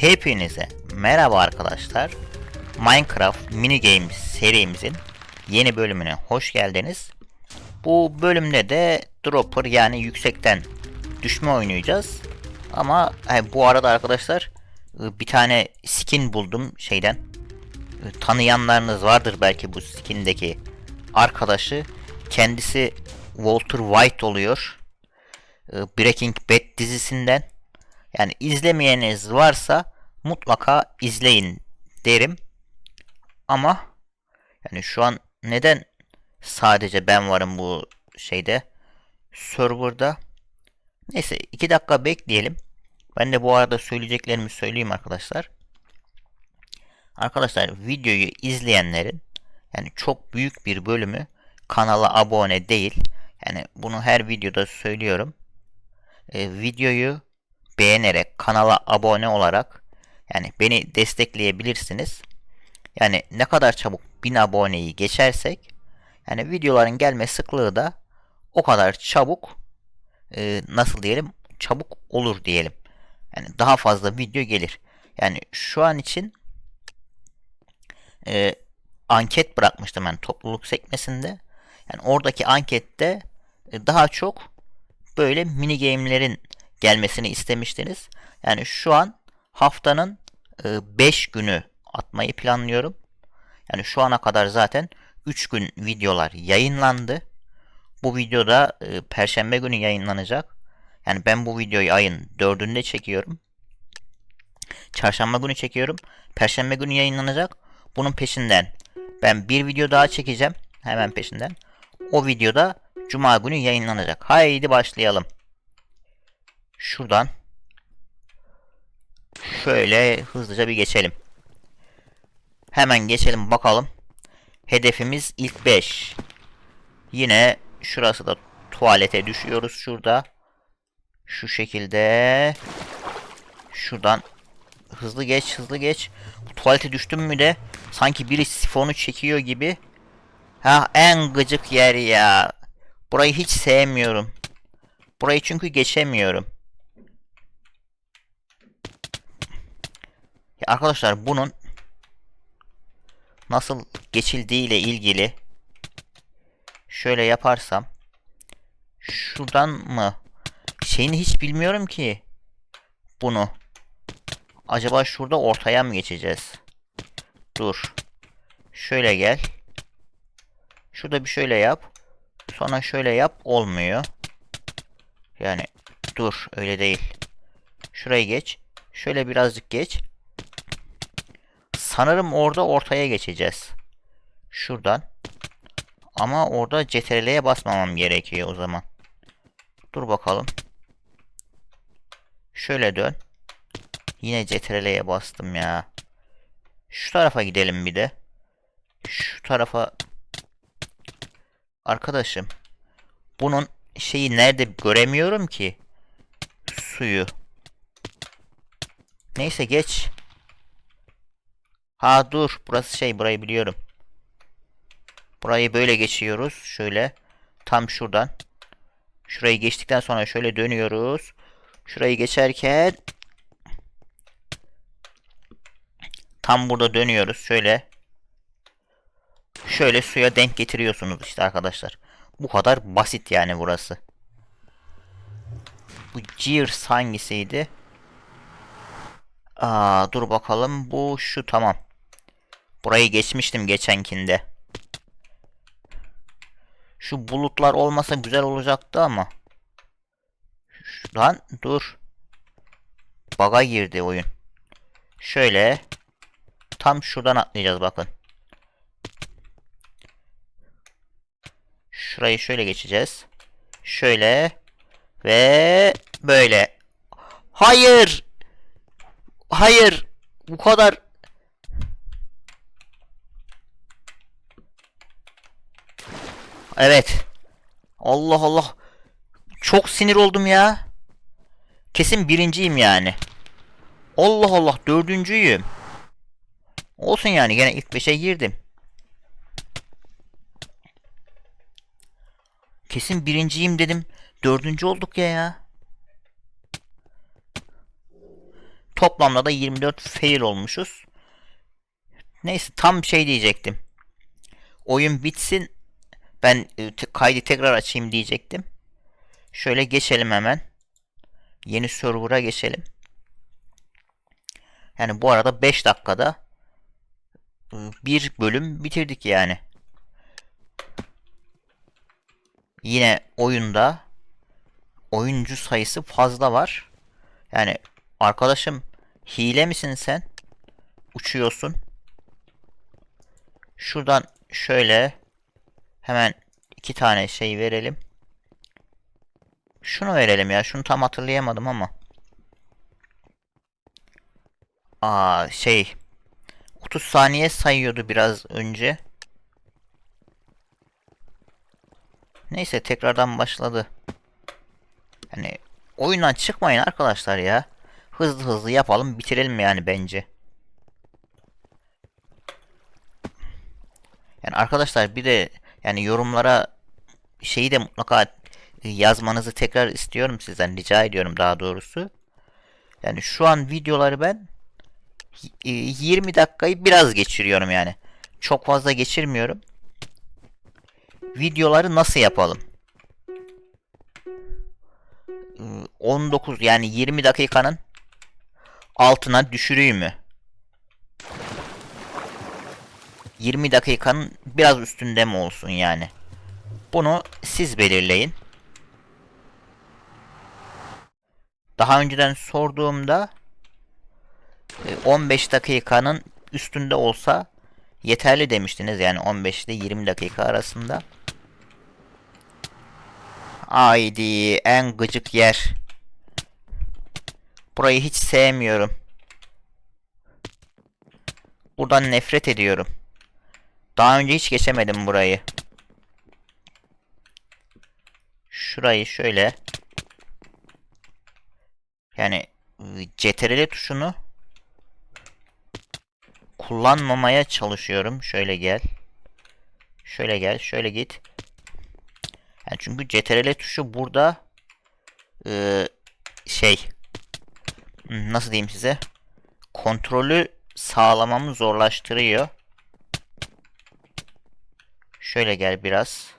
Hepinize merhaba arkadaşlar. Minecraft mini games serimizin yeni bölümüne hoş geldiniz. Bu bölümde de dropper yani yüksekten düşme oynayacağız. Ama he, bu arada arkadaşlar e, bir tane skin buldum şeyden. E, Tanıyanlarınız vardır belki bu skindeki arkadaşı. Kendisi Walter White oluyor. E, Breaking Bad dizisinden. Yani izlemeyeniz varsa mutlaka izleyin derim. Ama yani şu an neden sadece ben varım bu şeyde serverda? Neyse 2 dakika bekleyelim. Ben de bu arada söyleyeceklerimi söyleyeyim arkadaşlar. Arkadaşlar videoyu izleyenlerin yani çok büyük bir bölümü kanala abone değil. Yani bunu her videoda söylüyorum. Ee, videoyu beğenerek kanala abone olarak yani beni destekleyebilirsiniz. Yani ne kadar çabuk 1000 aboneyi geçersek yani videoların gelme sıklığı da o kadar çabuk e, nasıl diyelim çabuk olur diyelim. Yani daha fazla video gelir. Yani şu an için e, anket bırakmıştım ben topluluk sekmesinde. Yani oradaki ankette e, daha çok böyle mini game'lerin gelmesini istemiştiniz. Yani şu an haftanın 5 günü atmayı planlıyorum. Yani şu ana kadar zaten 3 gün videolar yayınlandı. Bu videoda e, perşembe günü yayınlanacak. Yani ben bu videoyu ayın 4'ünde çekiyorum. Çarşamba günü çekiyorum. Perşembe günü yayınlanacak. Bunun peşinden ben bir video daha çekeceğim. Hemen peşinden. O videoda cuma günü yayınlanacak. Haydi başlayalım. Şuradan şöyle hızlıca bir geçelim. Hemen geçelim bakalım. Hedefimiz ilk 5. Yine şurası da tuvalete düşüyoruz şurada. Şu şekilde. Şuradan hızlı geç hızlı geç. Tuvalete düştüm mü de sanki biri sifonu çekiyor gibi. Ha en gıcık yer ya. Burayı hiç sevmiyorum. Burayı çünkü geçemiyorum. Arkadaşlar bunun nasıl geçildiği ile ilgili şöyle yaparsam şuradan mı? Şeyini hiç bilmiyorum ki bunu. Acaba şurada ortaya mı geçeceğiz? Dur. Şöyle gel. Şurada bir şöyle yap. Sonra şöyle yap olmuyor. Yani dur öyle değil. Şurayı geç. Şöyle birazcık geç Sanırım orada ortaya geçeceğiz. Şuradan. Ama orada CTRL'ye basmamam gerekiyor o zaman. Dur bakalım. Şöyle dön. Yine CTRL'ye bastım ya. Şu tarafa gidelim bir de. Şu tarafa. Arkadaşım. Bunun şeyi nerede göremiyorum ki. Suyu. Neyse geç. Ha dur. Burası şey. Burayı biliyorum. Burayı böyle geçiyoruz. Şöyle. Tam şuradan. Şurayı geçtikten sonra şöyle dönüyoruz. Şurayı geçerken tam burada dönüyoruz. Şöyle. Şöyle suya denk getiriyorsunuz işte arkadaşlar. Bu kadar basit yani burası. Bu Gears hangisiydi? Aa, dur bakalım. Bu şu tamam. Burayı geçmiştim geçenkinde. Şu bulutlar olmasa güzel olacaktı ama. Lan dur. Baga girdi oyun. Şöyle. Tam şuradan atlayacağız bakın. Şurayı şöyle geçeceğiz. Şöyle. Ve böyle. Hayır. Hayır. Bu kadar Evet. Allah Allah. Çok sinir oldum ya. Kesin birinciyim yani. Allah Allah dördüncüyüm. Olsun yani gene ilk beşe girdim. Kesin birinciyim dedim. Dördüncü olduk ya ya. Toplamda da 24 fail olmuşuz. Neyse tam şey diyecektim. Oyun bitsin. Ben e, kaydı tekrar açayım diyecektim. Şöyle geçelim hemen. Yeni server'a geçelim. Yani bu arada 5 dakikada e, bir bölüm bitirdik yani. Yine oyunda oyuncu sayısı fazla var. Yani arkadaşım hile misin sen? Uçuyorsun. Şuradan şöyle hemen iki tane şey verelim. Şunu verelim ya. Şunu tam hatırlayamadım ama. Aa şey 30 saniye sayıyordu biraz önce. Neyse tekrardan başladı. Hani oyundan çıkmayın arkadaşlar ya. Hızlı hızlı yapalım bitirelim yani bence. Yani arkadaşlar bir de yani yorumlara şeyi de mutlaka yazmanızı tekrar istiyorum sizden rica ediyorum daha doğrusu. Yani şu an videoları ben e, 20 dakikayı biraz geçiriyorum yani. Çok fazla geçirmiyorum. Videoları nasıl yapalım? E, 19 yani 20 dakikanın altına düşüreyim mü? 20 dakikanın biraz üstünde mi olsun yani? Bunu siz belirleyin. Daha önceden sorduğumda e, 15 dakikanın üstünde olsa yeterli demiştiniz. Yani 15 ile 20 dakika arasında. Haydi en gıcık yer. Burayı hiç sevmiyorum. Buradan nefret ediyorum. Daha önce hiç geçemedim burayı. Şurayı şöyle. Yani ıı, CTRL tuşunu kullanmamaya çalışıyorum. Şöyle gel. Şöyle gel. Şöyle git. Yani çünkü CTRL tuşu burada ıı, şey hmm, nasıl diyeyim size kontrolü sağlamamı zorlaştırıyor. Şöyle gel biraz.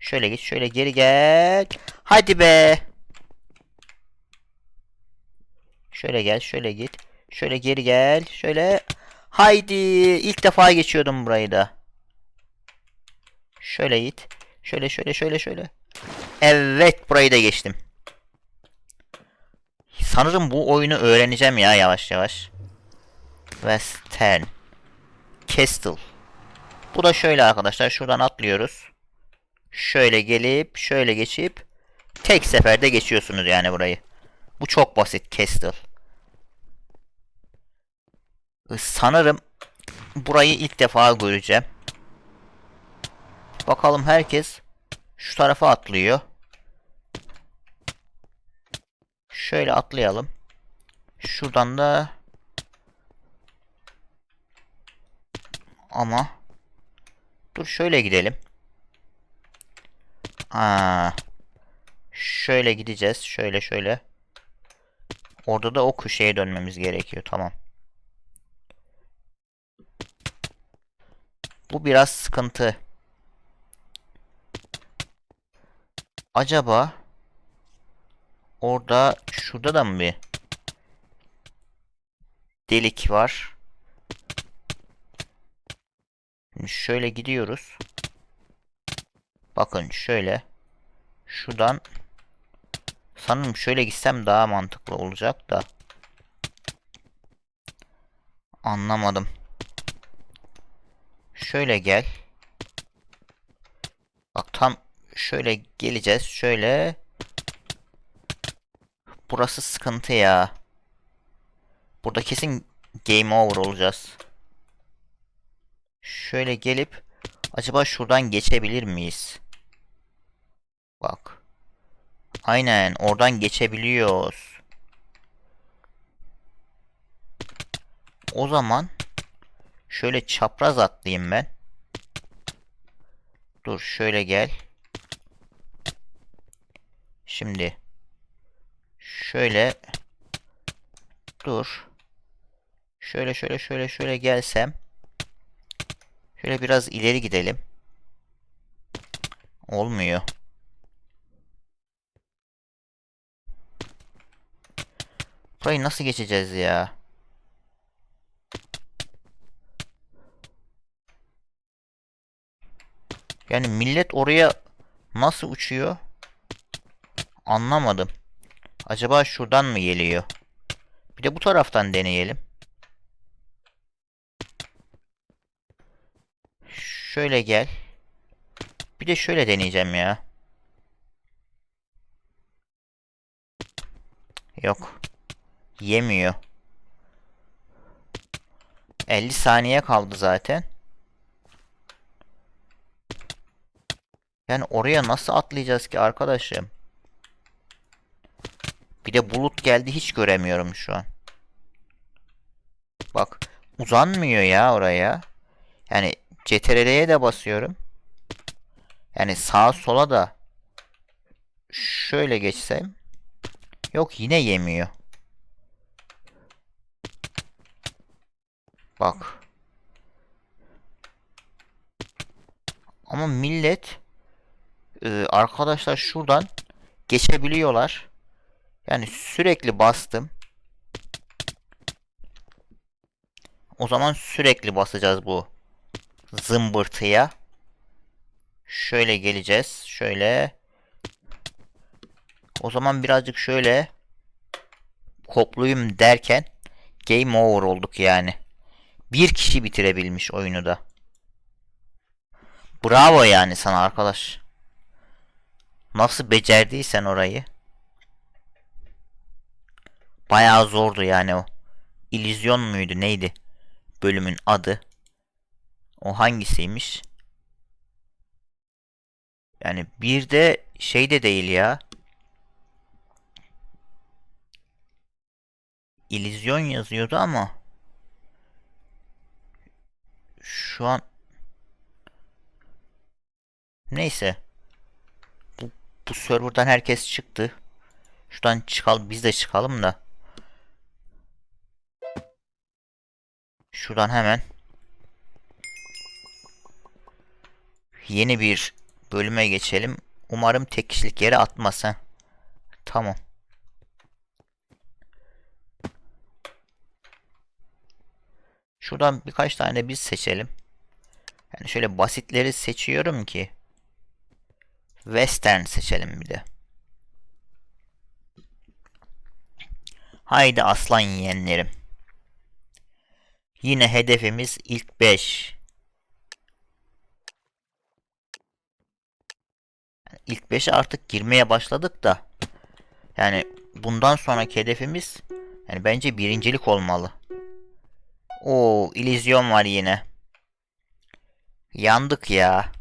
Şöyle git, şöyle geri gel. Hadi be. Şöyle gel, şöyle git. Şöyle geri gel, şöyle. Haydi. İlk defa geçiyordum burayı da. Şöyle git. Şöyle, şöyle, şöyle, şöyle. Evet, burayı da geçtim. Sanırım bu oyunu öğreneceğim ya yavaş yavaş. Western. Castle. Bu da şöyle arkadaşlar. Şuradan atlıyoruz. Şöyle gelip şöyle geçip tek seferde geçiyorsunuz yani burayı. Bu çok basit Castle. Sanırım burayı ilk defa göreceğim. Bakalım herkes şu tarafa atlıyor. Şöyle atlayalım. Şuradan da ama dur şöyle gidelim. Aa, şöyle gideceğiz. Şöyle şöyle. Orada da o köşeye dönmemiz gerekiyor. Tamam. Bu biraz sıkıntı. Acaba orada şurada da mı bir delik var? Şöyle gidiyoruz. Bakın şöyle. Şuradan sanırım şöyle gitsem daha mantıklı olacak da. Anlamadım. Şöyle gel. Bak tam şöyle geleceğiz. Şöyle. Burası sıkıntı ya. Burada kesin game over olacağız. Şöyle gelip acaba şuradan geçebilir miyiz? Bak. Aynen oradan geçebiliyoruz. O zaman şöyle çapraz atlayayım ben. Dur şöyle gel. Şimdi şöyle Dur. Şöyle şöyle şöyle şöyle gelsem. Şöyle biraz ileri gidelim. Olmuyor. Burayı nasıl geçeceğiz ya? Yani millet oraya nasıl uçuyor? Anlamadım. Acaba şuradan mı geliyor? Bir de bu taraftan deneyelim. Şöyle gel. Bir de şöyle deneyeceğim ya. Yok. Yemiyor. 50 saniye kaldı zaten. Yani oraya nasıl atlayacağız ki arkadaşım? Bir de bulut geldi hiç göremiyorum şu an. Bak uzanmıyor ya oraya. Yani CTRL'ye de basıyorum. Yani sağa sola da şöyle geçsem. Yok yine yemiyor. Bak. Ama millet e, arkadaşlar şuradan geçebiliyorlar. Yani sürekli bastım. O zaman sürekli basacağız bu zımbırtıya. Şöyle geleceğiz. Şöyle. O zaman birazcık şöyle kopluyum derken game over olduk yani. Bir kişi bitirebilmiş oyunu da. Bravo yani sana arkadaş. Nasıl becerdiysen orayı. Bayağı zordu yani o. İllüzyon muydu neydi? Bölümün adı. O hangisiymiş? Yani bir de şey de değil ya. İllüzyon yazıyordu ama şu an neyse bu, bu serverdan herkes çıktı. Şuradan çıkalım biz de çıkalım da. Şuradan hemen yeni bir bölüme geçelim. Umarım tek kişilik yere atmaz ha. Tamam. Şuradan birkaç tane biz seçelim. Yani şöyle basitleri seçiyorum ki. Western seçelim bir de. Haydi aslan yiyenlerim. Yine hedefimiz ilk 5. İlk 5'e artık girmeye başladık da. Yani bundan sonraki hedefimiz yani bence birincilik olmalı. O illüzyon var yine. Yandık ya.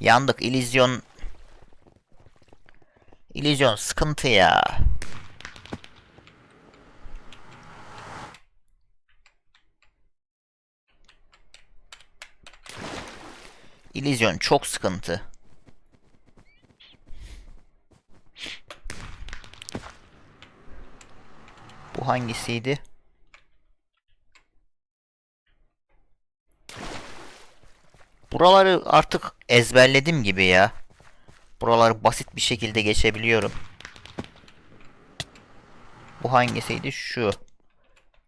Yandık illüzyon. İllüzyon sıkıntı ya. İllüzyon çok sıkıntı. Bu hangisiydi? Buraları artık ezberledim gibi ya. Buraları basit bir şekilde geçebiliyorum. Bu hangisiydi? Şu.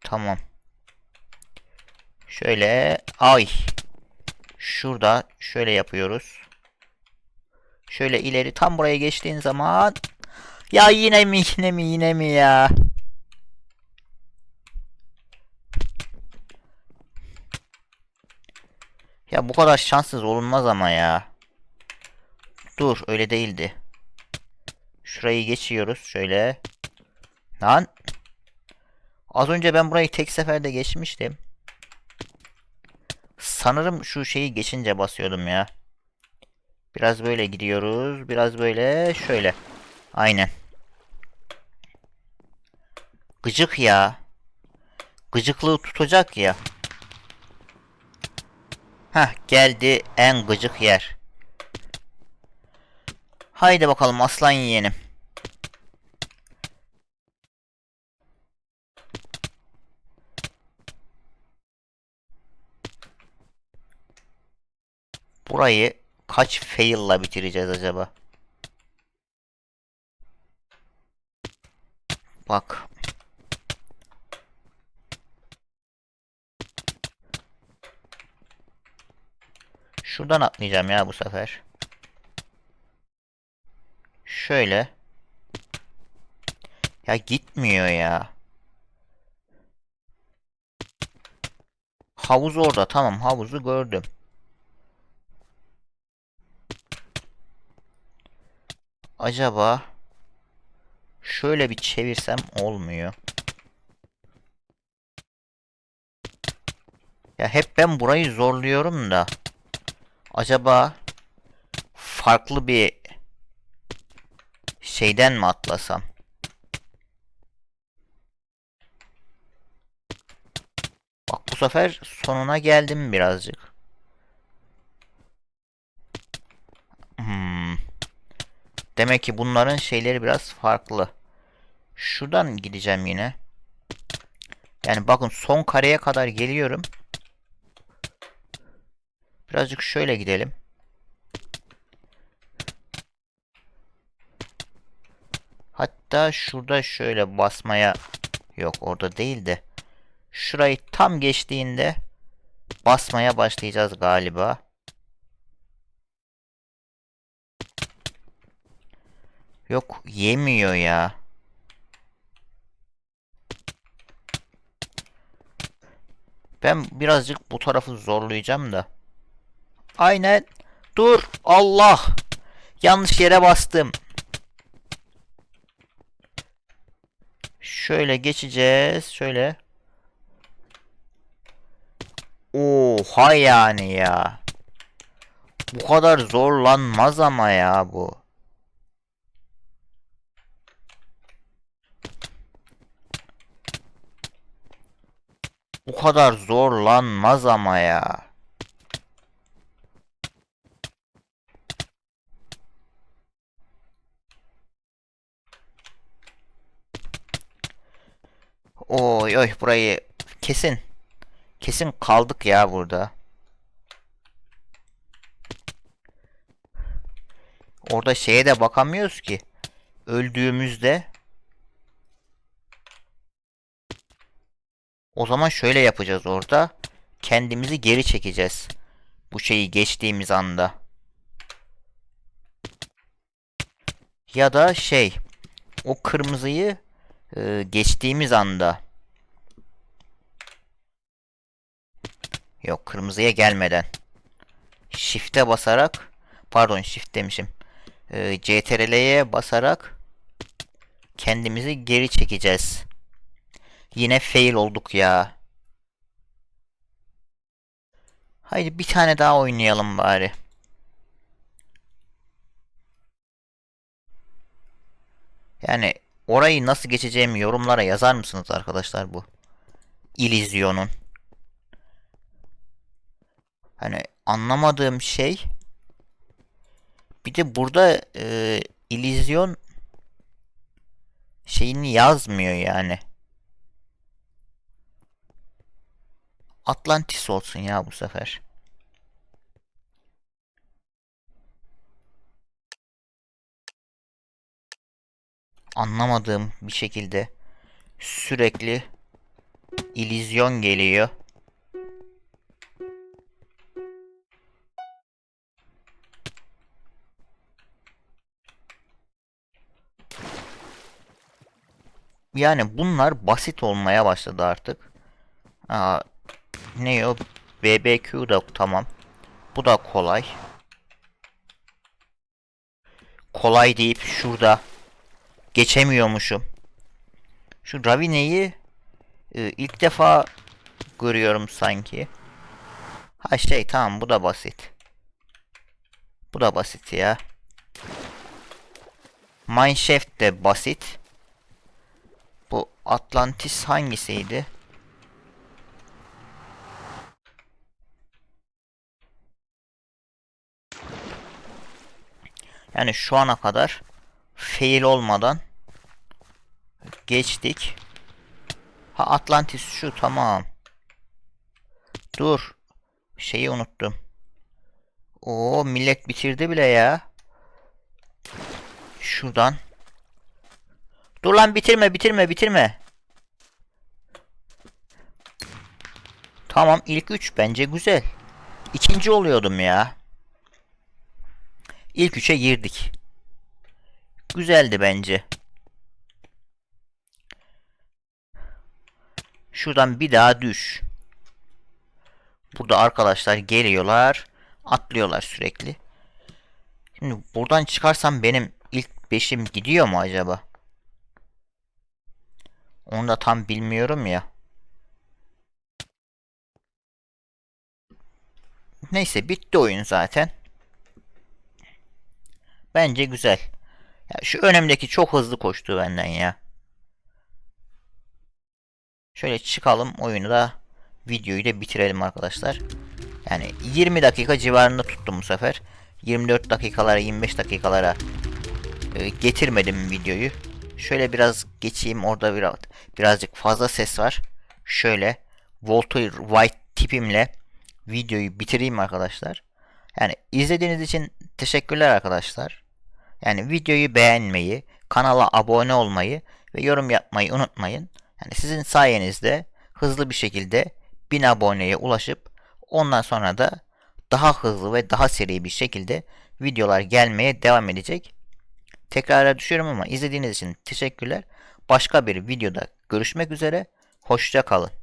Tamam. Şöyle. Ay. Şurada şöyle yapıyoruz. Şöyle ileri tam buraya geçtiğin zaman ya yine mi yine mi yine mi ya? Ya bu kadar şanssız olunmaz ama ya. Dur öyle değildi. Şurayı geçiyoruz şöyle. Lan. Az önce ben burayı tek seferde geçmiştim. Sanırım şu şeyi geçince basıyordum ya. Biraz böyle gidiyoruz. Biraz böyle şöyle. Aynen. Gıcık ya. Gıcıklığı tutacak ya. Heh geldi en gıcık yer. Haydi bakalım aslan yeğenim. Burayı kaç fail'la bitireceğiz acaba? Bak Şuradan atlayacağım ya bu sefer. Şöyle. Ya gitmiyor ya. Havuz orada. Tamam havuzu gördüm. Acaba şöyle bir çevirsem olmuyor. Ya hep ben burayı zorluyorum da. Acaba farklı bir şeyden mi atlasam? Bak bu sefer sonuna geldim birazcık. Hmm. Demek ki bunların şeyleri biraz farklı. Şuradan gideceğim yine. Yani bakın son kareye kadar geliyorum. Birazcık şöyle gidelim. Hatta şurada şöyle basmaya yok orada değil de şurayı tam geçtiğinde basmaya başlayacağız galiba. Yok yemiyor ya. Ben birazcık bu tarafı zorlayacağım da. Aynen. Dur. Allah. Yanlış yere bastım. Şöyle geçeceğiz. Şöyle. Oha yani ya. Bu kadar zorlanmaz ama ya bu. Bu kadar zorlanmaz ama ya. Oy oy burayı kesin. Kesin kaldık ya burada. Orada şeye de bakamıyoruz ki. Öldüğümüzde. O zaman şöyle yapacağız orada. Kendimizi geri çekeceğiz. Bu şeyi geçtiğimiz anda. Ya da şey. O kırmızıyı e, geçtiğimiz anda. Yok kırmızıya gelmeden. Shift'e basarak pardon shift demişim. E, CTRL'ye basarak kendimizi geri çekeceğiz. Yine fail olduk ya. Haydi bir tane daha oynayalım bari. Yani orayı nasıl geçeceğimi yorumlara yazar mısınız arkadaşlar bu? İllüzyonun. Hani anlamadığım şey bir de burada e, illüzyon şeyini yazmıyor yani. Atlantis olsun ya bu sefer. Anlamadığım bir şekilde sürekli illüzyon geliyor. Yani bunlar basit olmaya başladı artık. Aa, ne o? BBQ da tamam. Bu da kolay. Kolay deyip şurada geçemiyormuşum. Şu Ravine'yi e, ilk defa görüyorum sanki. Ha şey tamam bu da basit. Bu da basit ya. Mineshaft de basit. Bu Atlantis hangisiydi? Yani şu ana kadar fail olmadan geçtik. Ha Atlantis şu tamam. Dur. Şeyi unuttum. Oo millet bitirdi bile ya. Şuradan. Dur lan bitirme bitirme bitirme. Tamam ilk 3 bence güzel. İkinci oluyordum ya. İlk 3'e girdik. Güzeldi bence. Şuradan bir daha düş. Burada arkadaşlar geliyorlar. Atlıyorlar sürekli. Şimdi buradan çıkarsam benim ilk 5'im gidiyor mu acaba? Onu da tam bilmiyorum ya. Neyse bitti oyun zaten. Bence güzel. Ya şu önümdeki çok hızlı koştu benden ya. Şöyle çıkalım oyunu da videoyu da bitirelim arkadaşlar. Yani 20 dakika civarında tuttum bu sefer. 24 dakikalara 25 dakikalara e, getirmedim videoyu. Şöyle biraz geçeyim orada biraz birazcık fazla ses var. Şöyle Walter White tipimle videoyu bitireyim arkadaşlar. Yani izlediğiniz için teşekkürler arkadaşlar. Yani videoyu beğenmeyi, kanala abone olmayı ve yorum yapmayı unutmayın. Yani sizin sayenizde hızlı bir şekilde 1000 aboneye ulaşıp ondan sonra da daha hızlı ve daha seri bir şekilde videolar gelmeye devam edecek. Tekrara düşüyorum ama izlediğiniz için teşekkürler. Başka bir videoda görüşmek üzere. Hoşça kalın.